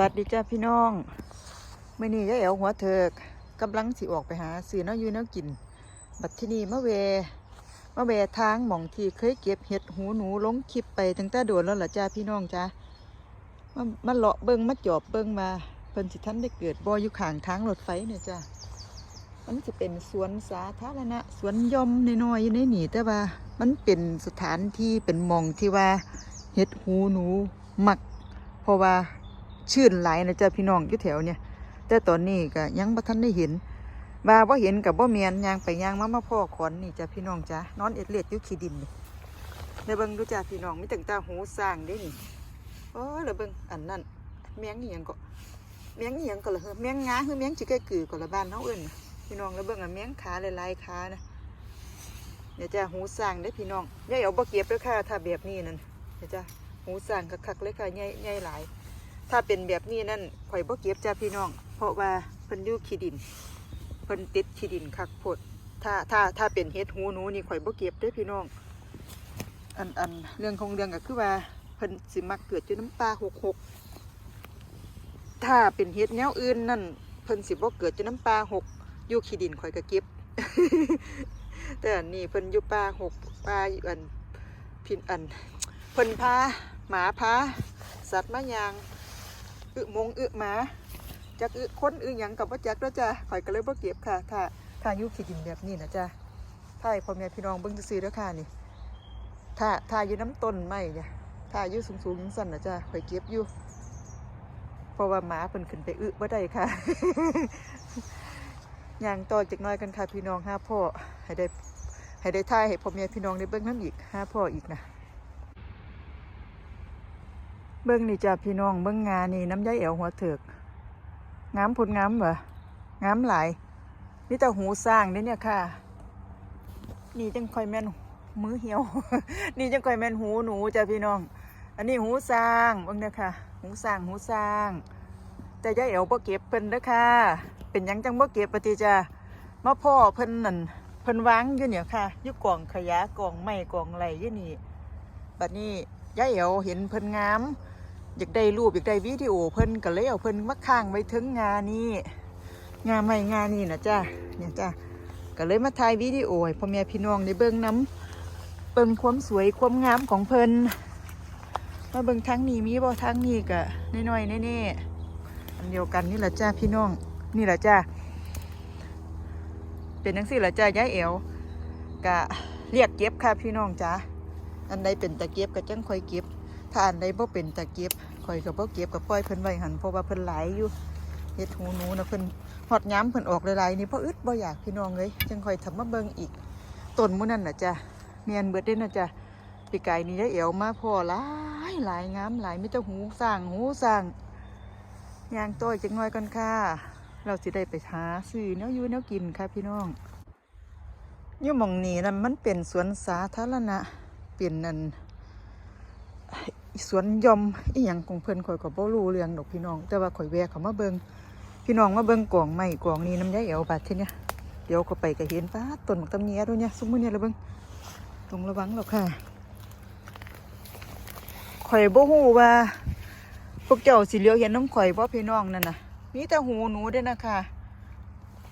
วัสดีจ้าพี่น้องมื่อนี้ยายแอวหัวเถิกกำลังสิออกไปหาซื้อน้าอยู่น้ากิน บัดที่นี่มะเวมะเวทางหม่องที่เคยเก็บเห็ดหูหนูลงคลิปไปตั้งแต่โดนแล้วล่ะจ้าพี่น้องจ้ามามาเลาะเบิงมาจอบเบิงมาเพิ่นสิท่านได้เกิดบ่อยู่ข้างทางรถไฟเนี่ยจ้ามันจะเป็นสวนสาธารณะสวนย่อมน้อยๆอยู่ในนี่แต่ว่ามันเป็นสถานที่เป็นหมองที่ว่าเห็ดหูหนูมัก เพราะว่า ชื่นหลายนะจ๊ะพี่น้องอยู่แถวเนี่ยแต่ตอนนี้ก็ยังบ่ทันได้เห็นว่าบ่เห็นกับบ่เมียนยางไปยางมามาพ่อขอนนี่จ้ะพี่น้องจ้ะนอนเอ็ดเลียดอยู่ขี้ดินนี่เดี๋ยวเบิ่งดูจ้ะพี่น้องมีตั้งตาหูสร้างเด้นี่โอ้เดี๋ยวเบิ่งอันนั้นแมงอียังก็แมงอียังก็ละเฮ้อแมงงาคือแมงจิกไก่กือก็ละบ้านเฮาเอิ้นพี่น้องแล้วเบิ่งอะแมงขาหลายๆขานะเดี๋ยวจ้ะหูสร้างเด้พี่น้องย่าเอาบ่เก็บเด้อค่ะถ้าแบบนี้นั่นเดี๋ยวจ้ะหูสั่งคักๆเลยค่ะใหญ่ใหญ่หลาย ถ้าเป็นแบบนี้นั่นข่อยบ่เก็บจ้าพี่น้อง เพราะว่าเพิ่นอยู่ขี้ดินเพิ่นติดขี้ดินคักโพดถ้าถ้าถ้าเป็นเห็ดหูหนูนี่ข่อยบ่เก็บเด้อพี่น้อง อันอันเรื่องของเรื่องก็คือว่าเพิ่นสิมักเกิดอยู่น้ำปลาหกหกถ้าเป็นเห็ดแนวอื่นนั่นเพิ่นสิบ่เกิดอยู่น้ำปลาหกอยู่ขี้ดินข่อยก็เก็บแต่อันนี้เพิ่นอยู่ปลาหกปลาอันพินอันเพิ่นพาหมาพาสัตว์มายาง อึมงอึหมาจักอึค้นอึหยังกับว่าจักแล้วจ้ะข่อยก็เลยบ่เก็บค่ะถ้าถ้าอยุขี้ดินแบบนี้นะจ้ะถ้าพ่อแม่พี่น้องเบิ่งซื่อแล้วค่ะนี่ถ้าถ้าอยู่น้ำต้นไม้จ้ะถ้าอยู่สูงๆจังซั่นนะจ้ะข่อยเก็บอยู่เพราะว่าหมาเพิ่นขึ้นไปอึบ่ได้ค่ะย่างต่อจากน้อยกันค่ะพี่น้องห้าพ่อให้ได้ให้ได้ท่ายให้พ่อแม่พี่น้องได้เบิ่งน้ำอีกห้าพ่ออีกนะ เบิ้งนี่จ้าพี่น้องเบิ้งงานนี่น้ำยายแอวหัวเถือกงามผลงามเหรองามหลายนี่แต่หูสร้างเด้เนี่ยค่ะ นี่จังคอยแม่นมือเหี่ยว นี่จังคอยแม่นหูหนูจ้าพี่น้อง อันนี้หูสร้างเบิ้งเนี่ยค่ะ หูสร้างหูสร้าง แต่ยายแอวบ่เก็บเพิ่นเด้อค่ะ เป็นยังจังบ่เก็บปฏิจ้ามาพ่อเพิ่นนั่นเพิ่นวางอยู่เนี่ยค่ะยู่กล่องขยะกล่องไม้กล่องไรยู่นี่บัดนี้ยายแอวเห็นเพิ่นงาม อยากได้รูปอยากได้วิดีโอเพิ่นก็เลยเอาเพิ่นมาค้างไว้ถึงงานนี้งานไม่งานนี้นะจ้าเนี่ยจ้าก็เลยมาถ่ายวิดีโอให้พ่อแม่พี่น้องได้เบิ่งน้ำเบิ่งความสวยความงามของเพิ่นมาเบิ่งทางนี้มีบ่ทางนี้ก็น้อยๆแน่ๆอันเดียวกันนี่แหละจ้าพี่น้องนี่แหละจ้าเป็นจังซี่แหละจ้ายายเอ๋วกะเรียกเก็บค่ะพี่น้องจ้าอันใดเป็นตะเก็บก็จังค่อยเก็บ ถ้าอันใดบ่เป็นตะเก็บข่อยก็บ่เก็บก็ปล่อยเพิ่นไว้หันเพราะว่าเพิ่นหลายอยู่เฮ็ดหูหนูนะเพิ่นฮอดย้ำเพิ่นออกหลายๆนี่เพราะอึดบ่อยากพี่น้องเลยจังค่อยทำมาเบิ่งอีกต้นมื้นั่นน่ะจ้ะแม่นเบิดเด้น่ะจ้ะปีไกายนี่ได้เอวมาพ่อหลายหลายงามหลายมีแต่หูสร้างหูสร้างยางต้อยจังน้อยก่อนค่ะ เราสิได้ไปหาซื้อแนวอยู่แนวกินค่ะพี่น้องอยู่หม่องนี้นั่นมันเป็นสวนสาธารณะเป็นนั่น สวนยอมอีหยังของเพิ่นข่อยก็บ่รู้เรื่องดอกพี่น้อง แต่ว่าข่อยแวะเขามาเบิงพี่น้องมาเบิงกล่องไม้กล่องนี้น้ำยาเอวบาดเท่านี้เดี๋ยวก็ไปก็เห็นป้าต้นหมกตำเนียด้วยเนี่ยซุ้มมือเนี่ยละเบิงต้องระวังหรอกค่ะข่อยบ่ฮู้ว่า พวกเจ้าสิเหลียวเห็นน้ำข่อยบ่พี่น้องนั่นน่ะมีแต่หูหนูเด้อนะคะ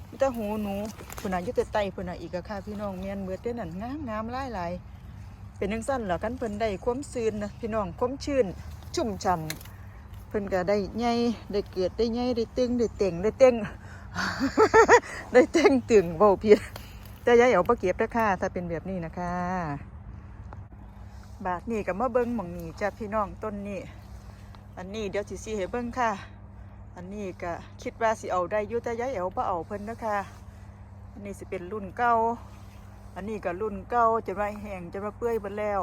มีแต่หูหนูพุ่นน่ะอยู่แต่ไตพุ่นน่ะอีกอะค่ะพี่น้องเมียนเบิดเด้อนั่นงามงามหลายหลาย เป็นจังสั้นเหรอกันเพิ่นได้ความซื่นนะพี่น้องความชื่น ชุ่มฉ่ำเพิ่นก็ได้ใหญ่ได้เกิดได้ใหญ่ได้เตึงได้เต่งได้เต่งได้เต่งตึงเบาเพียแต่ยายเอาปะเก็บนะค่ะถ้าเป็นแบบนี้นะคะ บาทนี่กับมาเบิ้งหม่องนี่จ้ะพี่น้องต้นนี้อันนี้เดี๋ยวสิสิให้เบิ้งค่ะ อันนี้ก็คิดว่าสิเอาได้ยู่แต่ยายเอาบ่เอาเพิ่นนะคะอันนี้สิเป็นรุ่นเก่า อันนี้ก็รุ่นเก่าจะว่าแห้งจะว่าเปื่อยหมดแล้ว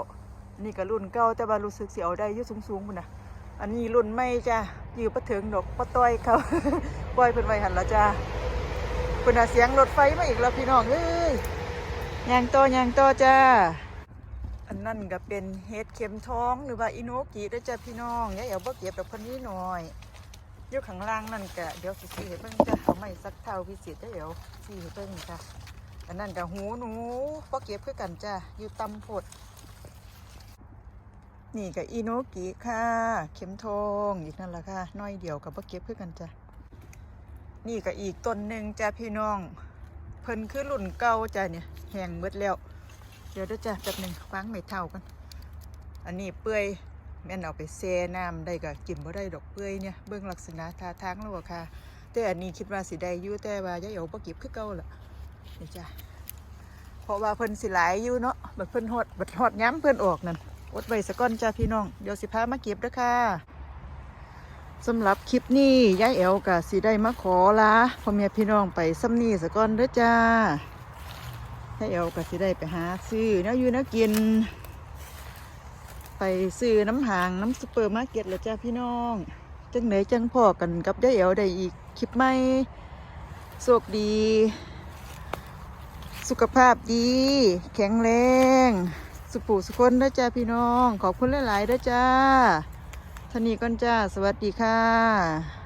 อันนี้ก็รุ่นเก่าแต่ว่ารู้สึกเสิเอาได้ยุ่สูงๆพุ่นนะอันนี้รุ่นใหม่จ้ะอยู่ปะเถึงดอกปะต้อยเขาปล่อยเป็นไว้หันล้วจ้าพุ่นเสียงรถไฟมาอีกแล้วพี่น้องเอ้ยยางโตยางโตจ้าอันนั่นก็เป็นเห็ดเข็มท้องหรือว่าอิโนกิด้วยจ้ะพี่น้องอย่าเอาบ่เก็บดอกพันนี้หน่อยยู่ข้างล่างนั่นก็เดี๋ยวสิสิให้เบิ่งจะเอาไม้สักเท่าพิเศษได้อเดี๋ยวสิให้เบิ่งจ้ะ อันนั้นกับหูหนูพอเก็บคือกันจ้ะอยู่ตำผดนี่กับอีโนกิค่ะ เข็มทองอีกนั่นแหละค่ะน้อยเดียวกับบ่เก็บเพื่อกันจ้ะนี่ก็อีกต้นหนึ่งจ้ะพี่น้อง เพิ่นคือรุ่นเก่าจ้ะเนี่ยแห้งเบิดแล้ว เดี๋ยวเด้อจ้ะแป๊บหนึ่งฟังไม่เท่ากัน อันนี้เปื่อยแม่นเอาไปแช่น้ำได้ก็กินบ่ได้ดอกเปื่อยเนี่ยเบิ่งลักษณะท่าทางแล้วค่ะ แต่อันนี้คิดว่าสิได้อยู่แต่ว่ายายเอ๋บ่เก็บคือเก่าล่ะ นี่จ้ะเพราะว่าเพิ่นสิหลายอยู่เนาะบัดเพิ่นฮอดบัดฮอดย้ำเพิ่นออกนั่นอดไว้ซะก่อนจ้ะพี่น้องเดี๋ยวสิพามาเก็บด้อค่ะสำหรับคลิปนี้ยายแอ๋วก็สิได้มาขอลาพ่อแม่พี่น้องไปซ้ำนี้ซะก่อนเด้อจ้ายายแอ๋วก็สิได้ไปหาซื้อแนวอยู่แนวกิน ไปซื้อน้ำหางน้ำซุปเปอร์มาร์เก็ตแล้วจ้าพี่น้องจังไหนจังพอกันกับยายแอ๋วได้อีกคลิปใหม่โชคดี สุขภาพดี แข็งแรง สุปูสุคนเด้อจ้าพี่น้อง ขอบคุณหลายๆเด้อจ้าท่านี้ก่อนจ้า สวัสดีค่ะ